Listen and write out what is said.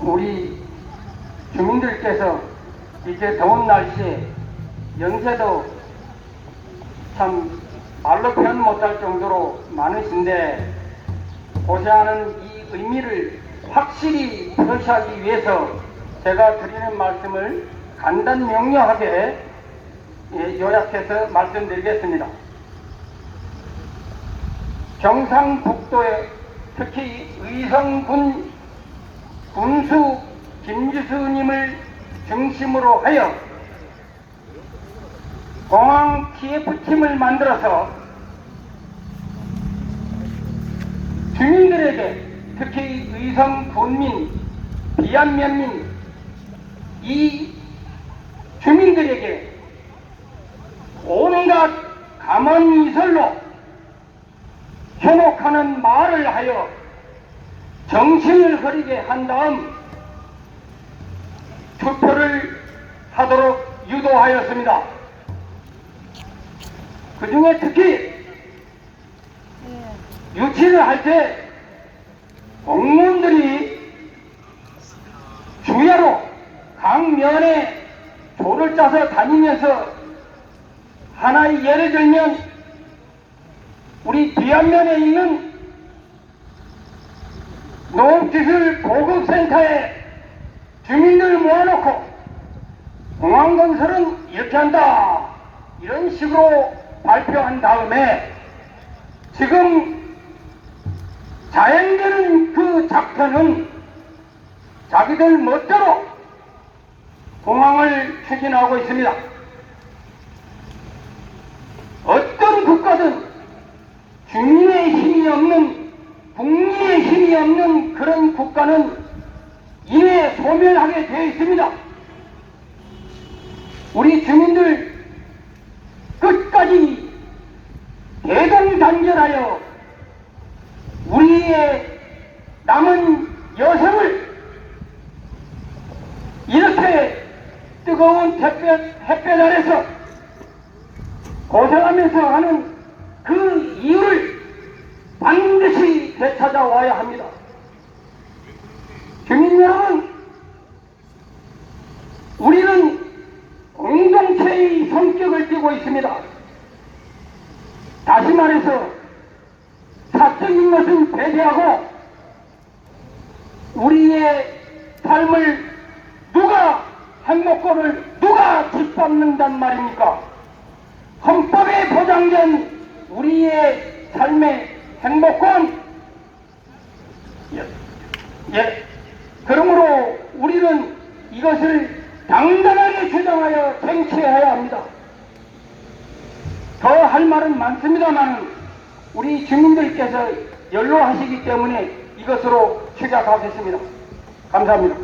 우리 주민들께서 이제 더운 날씨에 연세도 참 말로 표현 못할 정도로 많으신데 고시하는 이 의미를 확실히 표시하기 위해서 제가 드리는 말씀을 간단 명료하게 예, 요약해서 말씀드리겠습니다. 경상북도에 특히 의성군 김주수님을 중심으로 하여 공항 TF팀을 만들어서 주민들에게 특히 의성 군민, 비안면민 이 주민들에게 온갖 감언이설로 현혹하는 말을 하여 정신을 흐리게 한 다음 투표를 하도록 유도하였습니다. 그 중에 특히 유치를 할 때 공무원들이 주야로 각 면에 조를 짜서 다니면서 하나의 예를 들면 우리 뒤안면에 있는 농업기술 보급센터에 주민들 모아놓고 공항 건설은 이렇게 한다 이런 식으로 발표한 다음에 지금 자행되는 그 작전은 자기들 멋대로 공항을 추진하고 있습니다. 어떤 국가든 주민의 힘이 없는 국민의 힘이 없는 그런 국가는 이내 소멸하게 되어 있습니다. 우리 주민들 끝까지 대동단결하여 우리의 남은 여성을 이렇게 뜨거운 햇볕, 햇볕 아래서 고생하면서 하는 그 이유를 반드시 되찾아와야 합니다. 주민 여러분, 우리는 공동체의 성격을 띠고 있습니다. 다시 말해서 사적인 것은 배제하고 우리의 삶을 누가 행복권을 누가 뒷밟는단 말입니까? 헌법에 보장된 우리의 삶의 행복권 예, 예. 그러므로 우리는 이것을 당당하게 주장하여 쟁취해야 합니다. 더 할 말은 많습니다만 우리 주민들께서 연로하시기 때문에 이것으로 시작하겠습니다. 감사합니다.